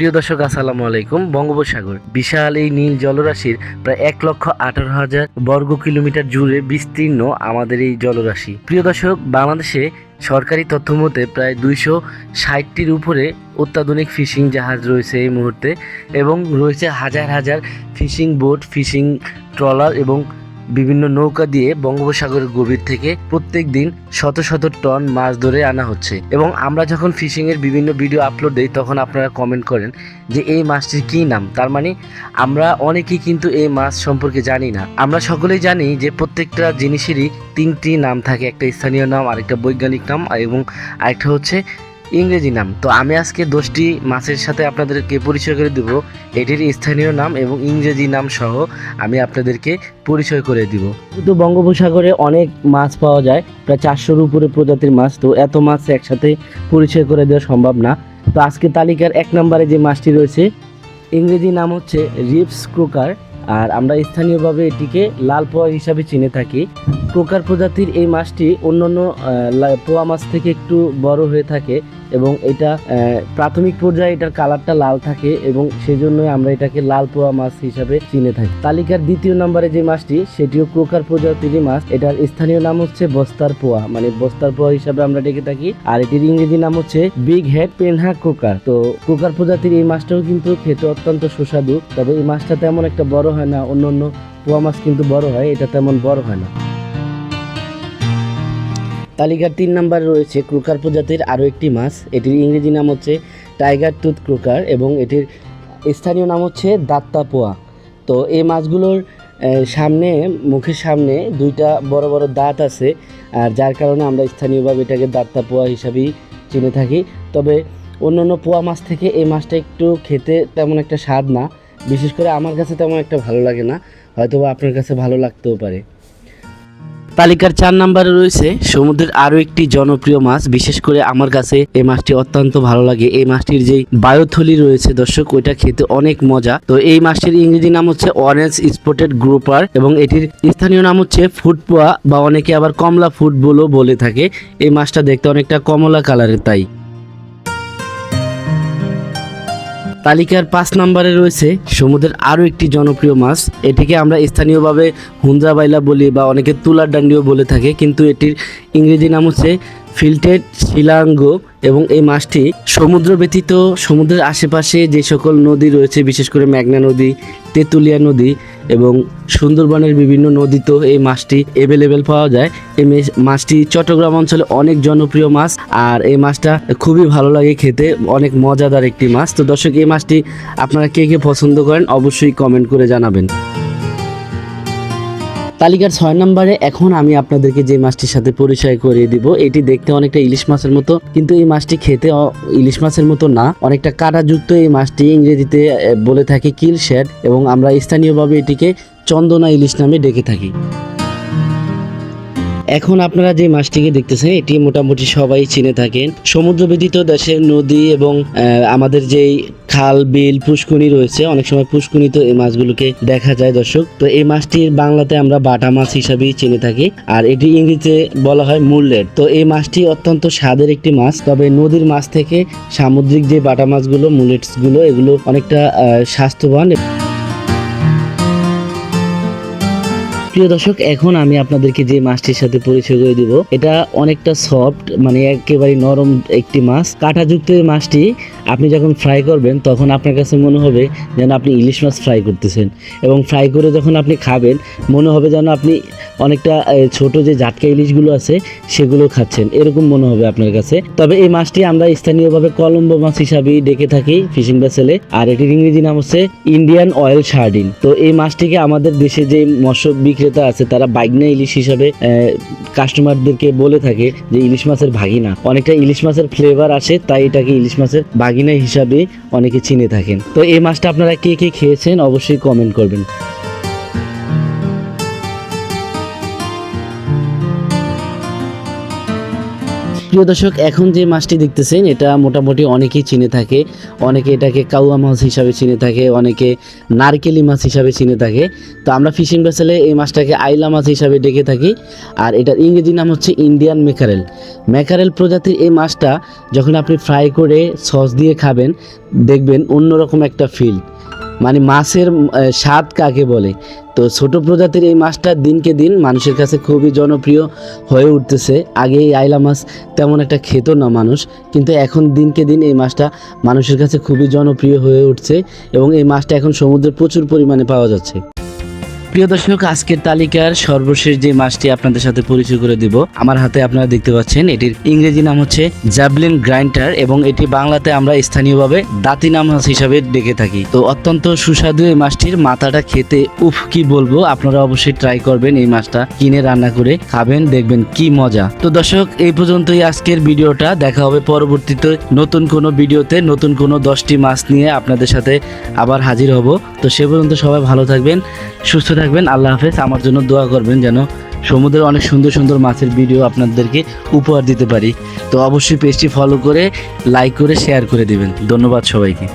প্রিয় দর্শক, আসসালামু আলাইকুম। বঙ্গোপসাগর, বিশাল এই নীল জলরাশির প্রায় এক লক্ষ আঠারো হাজার বর্গ কিলোমিটার জুড়ে বিস্তীর্ণ আমাদের এই জলরাশি। প্রিয় দর্শক, বাংলাদেশে সরকারি তথ্য মতে প্রায় দুইশো ষাটটির উপরে অত্যাধুনিক ফিশিং জাহাজ রয়েছে এই মুহূর্তে এবং রয়েছে হাজার হাজার ফিশিং বোট, ফিশিং ট্রলার এবং বিভিন্ন নৌকা দিয়ে বঙ্গোপসাগরের গভীর থেকে প্রত্যেক দিন শত শত টন মাছ ধরে আনা হচ্ছে। এবং আমরা যখন ফিশিং এর বিভিন্ন ভিডিও আপলোড দিই, তখন আপনারা কমেন্ট করেন যে এই মাছটির কী নাম? তার মানে আমরা অনেকেই কিন্তু এই মাছ সম্পর্কে জানি না। আমরা সকলেই জানি যে প্রত্যেকটা জিনিসেরই তিনটি নাম থাকে। একটা স্থানীয় নাম, আরেকটা বৈজ্ঞানিক নাম এবং আরেকটা হচ্ছে ইংরেজি নাম। তো আমি আজকে দশটি মাছের সাথে আপনাদেরকে পরিচয় করে দেব। এটির স্থানীয় নাম এবং ইংরেজি নাম সহ আমি আপনাদেরকে পরিচয় করে দিব। কিন্তু বঙ্গোপসাগরে অনেক মাছ পাওয়া যায়, প্রায় চারশোর উপরে প্রজাতির মাছ, তো এত মাছ একসাথে পরিচয় করে দেওয়া সম্ভব না। তো আজকে তালিকার এক নম্বরে যে মাছটি রয়েছে, ইংরেজি নাম হচ্ছে রিপস ক্রোকার। আর আমরা স্থানীয়ভাবে এটিকে লাল পোয়া হিসাবে চিনে থাকি। ক্রোকার প্রজাতির এই মাছটি অন্যান্য পোয়া মাছ থেকে একটু বড় হয়ে থাকে। এবং এটা প্রাথমিক পর্যায়ে এটার কালারটা লাল থাকে এবং সেজন্য আমরা এটাকে লাল পোয়া মাছ হিসাবে চিনে থাকি। তালিকার দ্বিতীয় নম্বরে যে মাছটি, সেটিও ক্রোকার প্রজাতির মাছ। এটার স্থানীয় নাম হচ্ছে বস্তার পোয়া। মানে বস্তার পোয়া হিসাবে আমরা ডেকে থাকি। আর এটির ইংরেজি নাম হচ্ছে বিগ হেড পেনহা ক্রোকার তো ক্রোকার প্রজাতির এই মাছটাও কিন্তু খেতে অত্যন্ত সুস্বাদু। তবে এই মাছটা তেমন একটা বড় হয় না অন্য অন্য পোয়া মাছ কিন্তু বড় হয়, এটা তেমন বড় হয় না। তালিকার তিন নম্বরে রয়েছে ক্রোকার প্রজাতির আরও একটি মাছ। এটির ইংরেজি নাম হচ্ছে টাইগার টুথ ক্রোকার এবং এটির স্থানীয় নাম হচ্ছে দাত্তা পোয়া তো এই মাছগুলোর সামনে, মুখের সামনে দুইটা বড় বড় দাঁত আছে আর যার কারণে আমরা স্থানীয়ভাবে এটাকে দাত্তা পোয়া হিসাবেই চিনে থাকি। তবে অন্য অন্য পোয়া মাছ থেকে এই মাছটা একটু খেতে তেমন একটা স্বাদ না। বিশেষ করে আমার কাছে তেমন একটা ভালো লাগে না। হয়তো আপনার কাছে ভালো লাগতেও পারে। তালিকার চার নম্বরে রয়েছে সমুদ্রের আরও একটি জনপ্রিয় মাছ। বিশেষ করে আমার কাছে এই মাছটি অত্যন্ত ভালো লাগে। এই মাছটির যে বায়োথলি রয়েছে দর্শক, ওইটা খেতে অনেক মজা। তো এই মাছটির ইংরেজি নাম হচ্ছে অরেঞ্জ স্পটেড গ্রুপার এবং এটির স্থানীয় নাম হচ্ছে ফুটপোয়া বা অনেকে আবার কমলা ফুট বলেও বলে থাকে। এই মাছটা দেখতে অনেকটা কমলা কালারের তাই। তালিকার পাঁচ নম্বরে রয়েছে সমুদ্রের আরও একটি জনপ্রিয় মাছ। এটিকে আমরা স্থানীয়ভাবে হুন্দ্রা বাইলা বলি বা অনেকে তুলার ডান্ডিও বলে থাকে, কিন্তু এটির ইংরেজি নাম হচ্ছে ফিল্টেড শিলাঙ্গ এবং এই মাছটি সমুদ্র ব্যতীত সমুদ্রের আশেপাশে যে সকল নদী রয়েছে, বিশেষ করে মেঘনা নদী, তেঁতুলিয়া নদী এবং সুন্দরবনের বিভিন্ন নদীতেও এই মাছটি অ্যাভেলেবেল পাওয়া যায়। এই মাছটি চট্টগ্রাম অঞ্চলে অনেক জনপ্রিয় মাছ আর এই মাছটা খুবই ভালো লাগে খেতে, অনেক মজাদার একটি মাছ। তো দর্শক, এই মাছটি আপনারা কে কে পছন্দ করেন অবশ্যই কমেন্ট করে জানাবেন। তালিকার ছয় নম্বরে এখন আমি আপনাদেরকে যে মাছটির সাথে পরিচয় করিয়ে দিব, এটি দেখতে অনেকটা ইলিশ মাছের মতো, কিন্তু এই মাছটি খেতে ইলিশ মাছের মতো না। অনেকটা কাটাযুক্ত এই মাছটি ইংরেজিতে বলে থাকি কিল শেড এবং আমরা স্থানীয়ভাবে এটিকে চন্দনা ইলিশ নামে ডেকে থাকি। এখন আপনারা যে মাছটিকে দেখতেছেন, এটি মোটামুটি সবাই চিনে থাকেন। সমুদ্র ব্যতীত দেশের নদী এবং আমাদের যেই খাল, বিল পুষ্কুনি রয়েছে, অনেক সময় পুষ্কুনিতে এই মাছগুলোকে দেখা যায় দর্শক। তো এই মাছটির বাংলাতে আমরা বাটা মাছ হিসাবেই চিনে থাকি, আর এটি ইংরেজিতে বলা হয় মুললেট তো এই মাছটি অত্যন্ত স্বাদের একটি মাছ, তবে নদীর মাছ থেকে সামুদ্রিক যে বাটা মাছগুলো মুলেটসগুলো এগুলো অনেকটা স্বাস্থ্যবান। প্রিয় দর্শক, এখন আমি আপনাদেরকে যে মাছটির সাথে পরিচয় করে দিব, এটা অনেকটা সফট মানে একেবারে নরম একটি মাছ। কাঁটাযুক্ত এই মাছটি আপনি যখন ফ্রাই করবেন, তখন আপনার কাছে মনে হবে যেন আপনি ইলিশ মাছ ফ্রাই করতেছেন। এবং ফ্রাই করে যখন আপনি খাবেন, মনে হবে যেন আপনি অনেকটা ছোট যে জাটকা ইলিশগুলো আছে, সেগুলো খাচ্ছেন। এরকম মনে হবে আপনার কাছে। তবে এই মাছটি আমরা স্থানীয়ভাবে কলম্বো মাছ হিসাবেই ডেকে থাকি ফিশিং ভেসেলে আর এটির ইংরেজি নাম হচ্ছে ইন্ডিয়ান অয়েল সার্ডিন তো এই মাছটিকে আমাদের দেশে যে মৎস্য বিক্রেতা আছে, তারা বাইগনা ইলিশ হিসাবে কাস্টমারদেরকে বলে থাকে যে ইলিশ মাছের ভাগিনা। অনেকটা ইলিশ মাছের ফ্লেভার আসে, তাই এটাকে ইলিশ মাছের ভাগিনা হিসাবে অনেকে চিনে থাকেন। তো এই মাছটা আপনারা কে কে খেয়েছেন অবশ্যই কমেন্ট করবেন। প্রিয় দর্শক, এখন যে মাছটি দেখতেছেন, এটা মোটামুটি অনেকেই চিনে থাকে। অনেকে এটাকে কাউয়া মাছ হিসাবে চিনে থাকে, অনেকে নারকেলি মাছ হিসাবে চিনে থাকে। তো আমরা ফিশিং ভেসেলে এই মাছটাকে আইলা মাছ হিসাবে ডেকে থাকি। আর এটার ইংরেজি নাম হচ্ছে ইন্ডিয়ান মেকারেল ম্যাকারেল প্রজাতির এই মাছটা যখন আপনি ফ্রাই করে সস দিয়ে খাবেন, দেখবেন অন্যরকম একটা ফিল মানে মাছের স্বাদ কাকে বলে? তো ছোট প্রজাতির এই মাছটা দিনকে দিন মানুষের কাছে খুবই জনপ্রিয় হয়ে উঠতেছে। আগে এই আইলা মাছ তেমন একটা খেত না মানুষ, কিন্তু এখন দিনকে দিন এই মাছটা মানুষের কাছে খুবই জনপ্রিয় হয়ে উঠছে এবং এই মাছটা এখন সমুদ্রে প্রচুর পরিমাণে পাওয়া যাচ্ছে। প্রিয় দর্শক, আজকের তালিকার সর্বশেষ যে মাছটি আপনাদের সাথে পরিচয় করে দিব, আমার হাতে আপনারা দেখতে পাচ্ছেন, এটির ইংরেজি নাম হচ্ছে জ্যাভলিন গ্রাইন্ডার এবং এটি বাংলাতে আমরা স্থানীয়ভাবে দাঁতি নাম মাছ হিসাবে ডেকে থাকি। তো অত্যন্ত সুস্বাদু এই মাছটির মাথাটা খেতে উফ, কি বলব, আপনারা অবশ্যই ট্রাই করবেন এই মাছটা কিনে রান্না করে খাবেন, দেখবেন কি মজা। তো দর্শক, এই পর্যন্তই আজকের ভিডিওটা, দেখা হবে পরবর্তীতে নতুন কোনো ভিডিওতে, নতুন কোনো দশটি মাছ নিয়ে আপনাদের সাথে আবার হাজির হব। তো সে পর্যন্ত সবাই ভালো থাকবেন, সুস্থ থাকবেন, আল্লাহ হাফেজ। আমার জন্য দোয়া করবেন যেন সমুদ্রের অনেক সুন্দর সুন্দর মাছের ভিডিও আপনাদেরকে উপহার দিতে পারি। তো অবশ্যই পেজটি ফলো করে লাইক করে শেয়ার করে দিবেন। ধন্যবাদ সবাইকে।